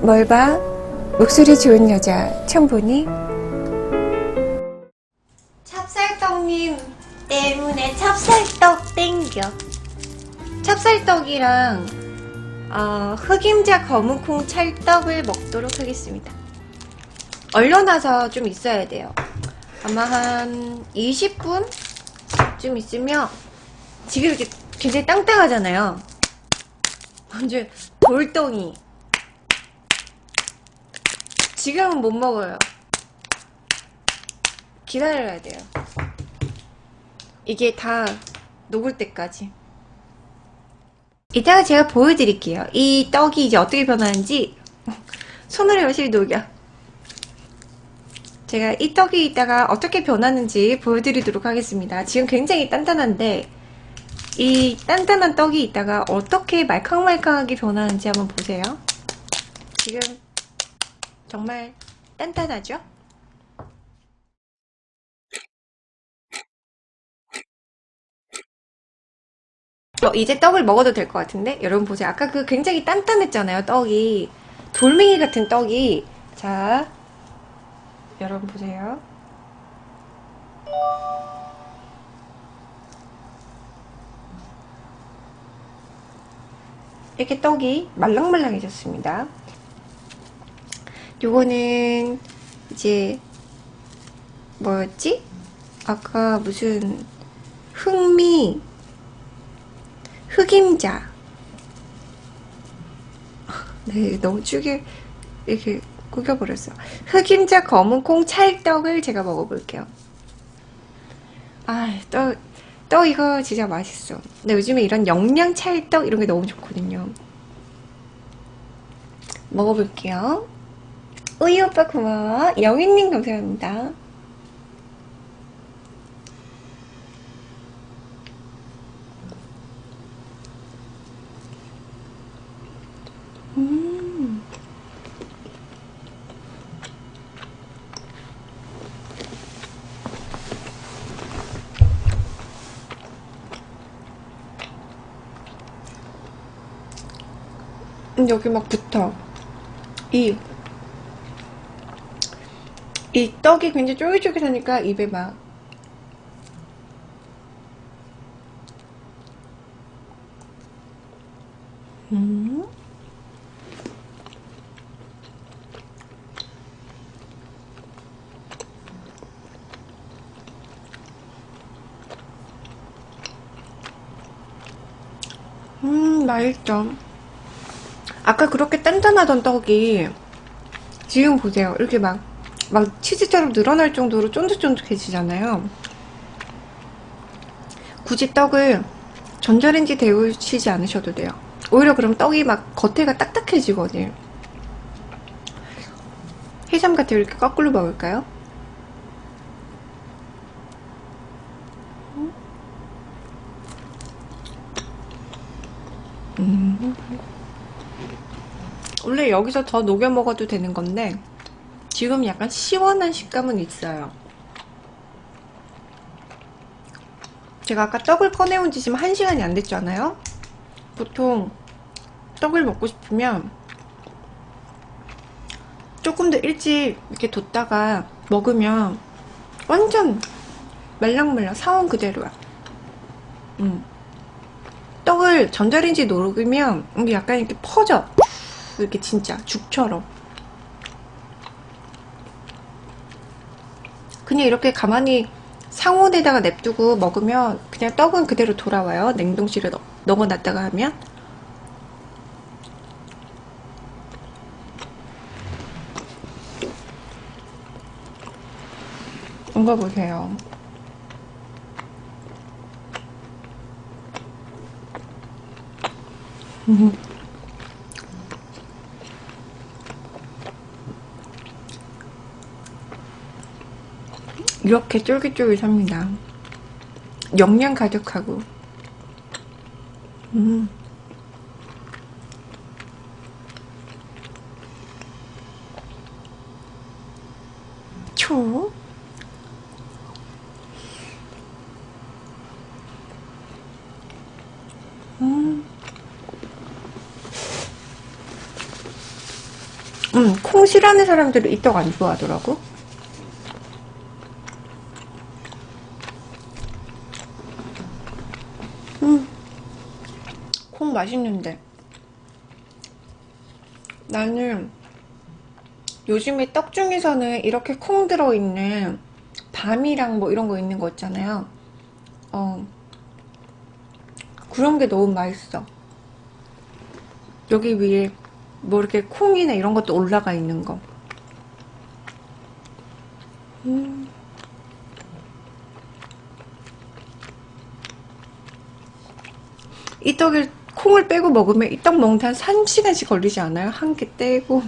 뭘 봐? 목소리 좋은 여자 처음 보니? 찹쌀떡님 때문에 찹쌀떡 땡겨. 찹쌀떡이랑 어, 흑임자 검은콩 찰떡을 먹도록 하겠습니다. 얼려놔서 좀 있어야 돼요. 아마 한 20분쯤 있으면 지금 이렇게 굉장히 땅땅하잖아요. 완전 돌덩이. 지금은 못 먹어요. 기다려야 돼요. 이게 다 녹을 때까지. 이따가 제가 보여드릴게요. 이 떡이 이제 어떻게 변하는지 손으로 열심히 녹여. 제가 이 떡이 이따가 어떻게 변하는지 보여드리도록 하겠습니다. 지금 굉장히 단단한데 이 단단한 떡이 이따가 어떻게 말캉말캉하게 변하는지 한번 보세요. 지금 정말 단단하죠? 어, 이제 떡을 먹어도 될 것 같은데? 여러분 보세요. 아까 그 굉장히 단단했잖아요, 떡이. 돌멩이 같은 떡이. 자, 여러분 보세요. 이렇게 떡이 말랑말랑해졌습니다. 요거는 이제 뭐였지? 아까 무슨 흑미 흑임자 네 너무 쭉게 이렇게 구겨버렸어 흑임자 검은 콩 찰떡을 제가 먹어볼게요 아떡 떡 이거 진짜 맛있어. 근데 요즘에 이런 영양 찰떡 이런 게 너무 좋거든요. 먹어볼게요. 우유 오빠 고마워. 영희님 감사합니다 음. 음, 여기 막 붙어. 이, 이 떡이 굉장히 쫄깃쫄깃하니까 입에 막. 음. 음, 맛있죠. 아까 그렇게 단단하던 떡이 지금 보세요. 이렇게 막, 막 치즈처럼 늘어날 정도로 쫀득쫀득해지잖아요. 굳이 떡을 전자레인지 데우시지 않으셔도 돼요. 오히려 그럼 떡이 막 겉에가 딱딱해지거든요. 해삼 같은 이렇게 거꾸로 먹을까요? 음. 원래 여기서 더 녹여 먹어도 되는 건데 지금 약간 시원한 식감은 있어요. 제가 아까 떡을 꺼내온 지 지금 1시간이 안 됐잖아요? 보통 떡을 먹고 싶으면 조금 더 일찍 이렇게 뒀다가 먹으면 완전 말랑말랑 사온 그대로야. 음. 떡을 전자레인지 녹이면 이게 약간 이렇게 퍼져. 이렇게 진짜 죽처럼. 그냥 이렇게 가만히 상온에다가 냅두고 먹으면 그냥 떡은 그대로 돌아와요. 냉동실에 넣, 넣어놨다가 하면. 이거 보세요. 이렇게 쫄깃쫄깃합니다. 영양 가득하고. 음. 초. 음. 음, 콩 싫어하는 사람들은 이 떡 안 좋아하더라고. 음, 콩 맛있는데. 나는 요즘에 떡 중에서는 이렇게 콩 들어있는 밤이랑 뭐 이런 거 있는 거 있잖아요. 어, 그런 게 너무 맛있어. 여기 위에 뭐 이렇게 콩이나 이런 것도 올라가 있는 거. 음. 이 떡을 콩을 빼고 먹으면 이 떡 먹는데 한 3시간씩 걸리지 않아요? 한 개 떼고.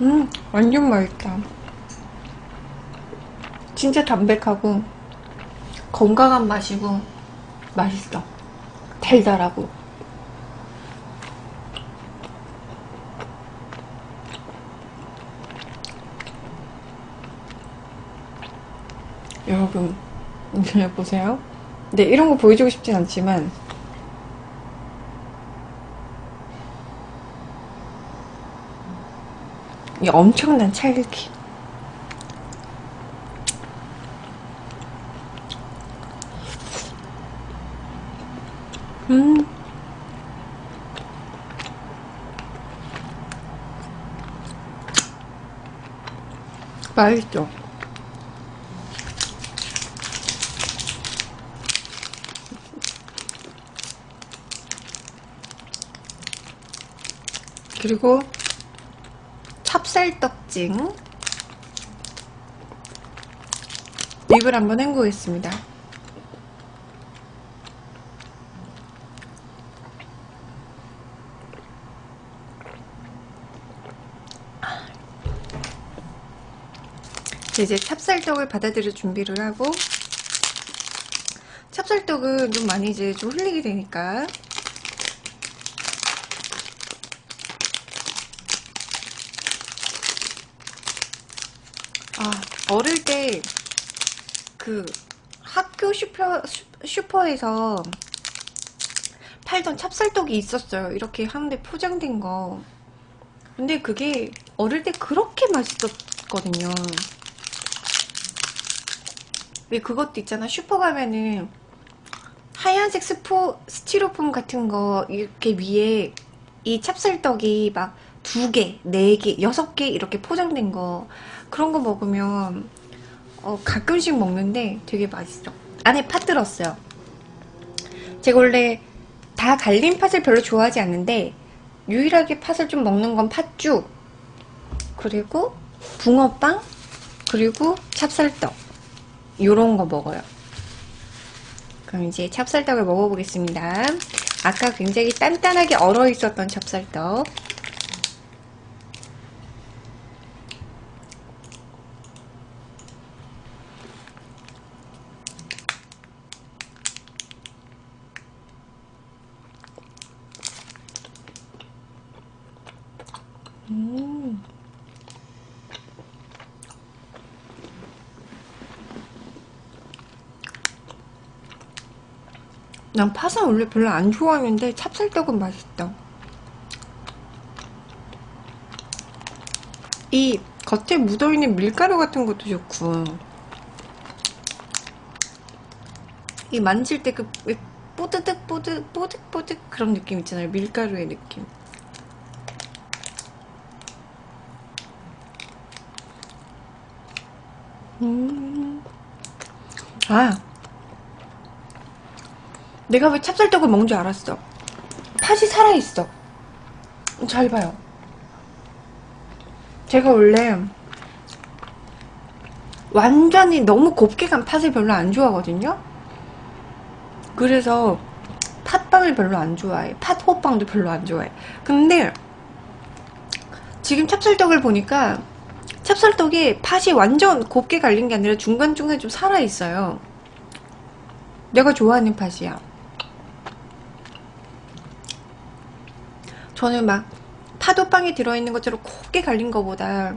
음, 완전 맛있다. 진짜 담백하고 건강한 맛이고 맛있어. 달달하고. 여러분, 보세요. 네, 이런 거 보여주고 싶진 않지만 이 엄청난 찰기. 음. 맛있죠? 그리고 찹쌀떡징 입을 한번 헹구겠습니다. 이제 찹쌀떡을 받아들일 준비를 하고 찹쌀떡은 좀 많이 이제 좀 흘리게 되니까 아, 어릴 때 그 학교 슈퍼, 슈- 슈퍼에서 팔던 찹쌀떡이 있었어요. 이렇게 하는데 포장된 거. 근데 그게 어릴 때 그렇게 맛있었거든요. 왜 그것도 있잖아. 슈퍼 가면은 하얀색 스포, 스티로폼 같은 거 이렇게 위에 이 찹쌀떡이 막 두 개, 네 개, 여섯 개 이렇게 포장된 거 그런 거 먹으면 어, 가끔씩 먹는데 되게 맛있어. 안에 팥 들었어요. 제가 원래 다 갈린 팥을 별로 좋아하지 않는데 유일하게 팥을 좀 먹는 건 팥죽 그리고 붕어빵 그리고 찹쌀떡 요런 거 먹어요. 그럼 이제 찹쌀떡을 먹어보겠습니다. 아까 굉장히 단단하게 얼어 있었던 찹쌀떡. 음. 난 팥은 원래 별로 안 좋아하는데 찹쌀떡은 맛있다. 이 겉에 묻어있는 밀가루 같은 것도 좋고 이 만질 때 그 뽀드득 뽀드 뽀득 뽀득 그런 느낌 있잖아요. 밀가루의 느낌. 음. 아. 내가 왜 찹쌀떡을 먹는 줄 알았어. 팥이 살아있어. 잘 봐요. 제가 원래 완전히 너무 곱게 간 팥을 별로 안 좋아하거든요. 그래서 팥빵을 별로 안 좋아해. 팥호빵도 별로 안 좋아해. 근데 지금 찹쌀떡을 보니까 찹쌀떡이 팥이 완전 곱게 갈린 게 아니라 중간중간 좀 살아있어요. 내가 좋아하는 팥이야. 저는 막 파도빵에 들어있는 것처럼 곱게 갈린 거보다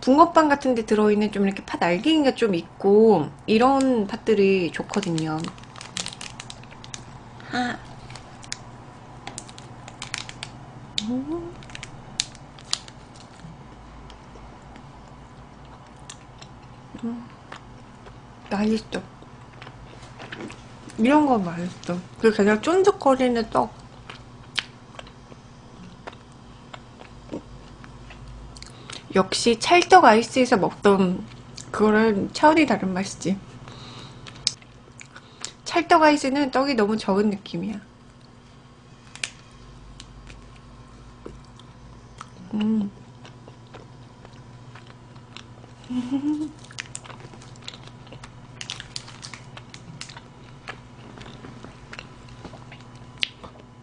붕어빵 같은 데 들어있는 좀 이렇게 팥 알갱이가 좀 있고 이런 팥들이 좋거든요. 아. 음. 음. 맛있어. 이런 거 맛있어. 그리고 그냥 쫀득거리는 떡. 역시 찰떡 아이스에서 먹던 그거랑 차원이 다른 맛이지. 찰떡 아이스는 떡이 너무 적은 느낌이야. 음.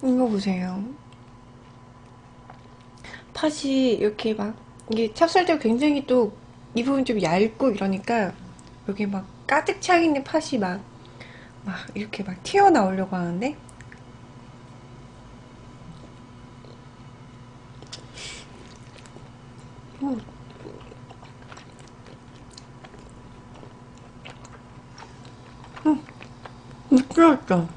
이거 보세요. 팥이 이렇게 막 이게 찹쌀도 굉장히 또 이 부분 좀 얇고 이러니까 여기 막 가득 차 있는 팥이 막 막 이렇게 막 튀어나오려고 하는데 음. 음. 미끄럽죠?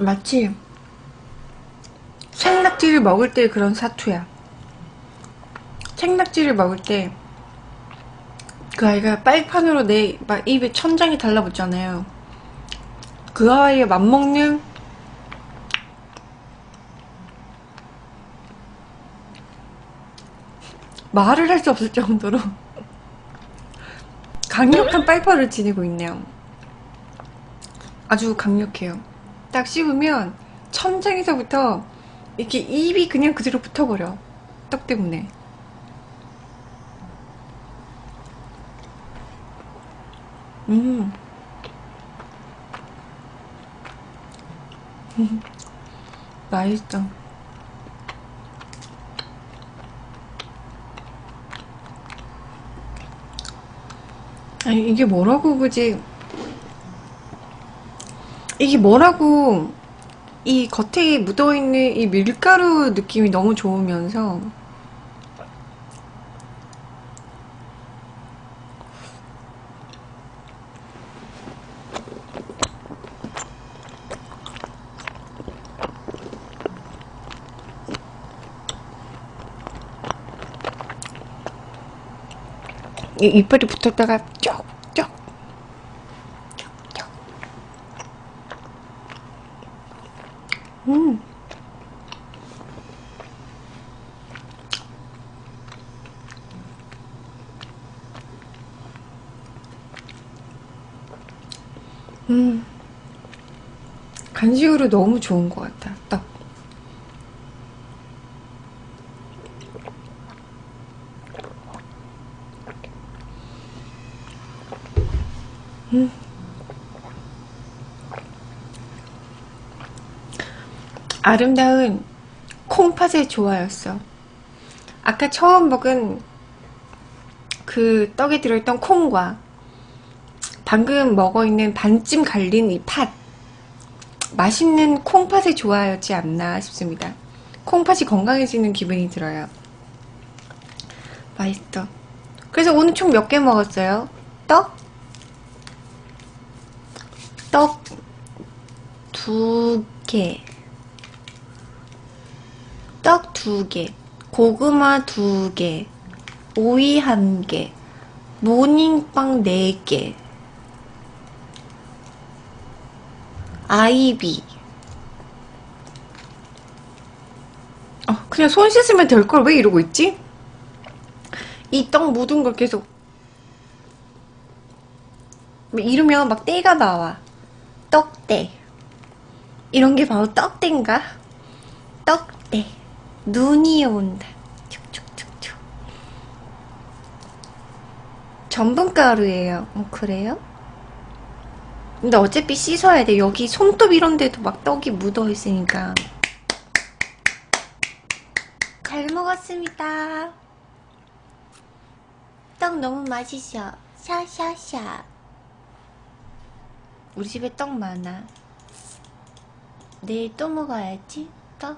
마치 생낙지를 먹을 때 그런 사투야. 생낙지를 먹을 때 그 아이가 빨판으로 내 막 입에 천장이 달라붙잖아요. 그 아이에 맞먹는 말을 할 수 없을 정도로 강력한 빨판을 지니고 있네요. 아주 강력해요. 딱 씹으면 천장에서부터 이렇게 입이 그냥 그대로 붙어버려. 떡 때문에. 음. 맛있어. 아니, 이게 뭐라고, 그지? 이게 뭐라고, 이 겉에 묻어있는 이 밀가루 느낌이 너무 좋으면서, 이 이빨이 붙었다가 쪽, 음. 음. 간식으로 너무 좋은 것 같아, 떡. 아름다운 콩팥의 조화였어. 아까 처음 먹은 그 떡에 들어있던 콩과 방금 먹어 있는 반쯤 갈린 이 팥. 맛있는 콩팥의 조화였지 않나 싶습니다. 콩팥이 건강해지는 기분이 들어요. 맛있어. 그래서 오늘 총 몇 개 먹었어요? 떡? 떡 두 개. 떡 두 개, 고구마 두 개, 오이 한 개, 모닝빵 네 개, 아이비. 어, 그냥 손 씻으면 될 걸 왜 이러고 있지? 이 떡 묻은 걸 계속 이러면 막 때가 나와. 떡대. 이런 게 바로 떡대인가? 떡대. 눈이 온다. 촉촉촉촉. 전분가루예요. 어, 그래요? 근데 어차피 씻어야 돼. 여기 손톱 이런 데도 막 떡이 묻어 있으니까. 잘 먹었습니다. 떡 너무 맛있어. 샤샤샤. 우리 집에 떡 많아. 내일 또 먹어야지. 떡.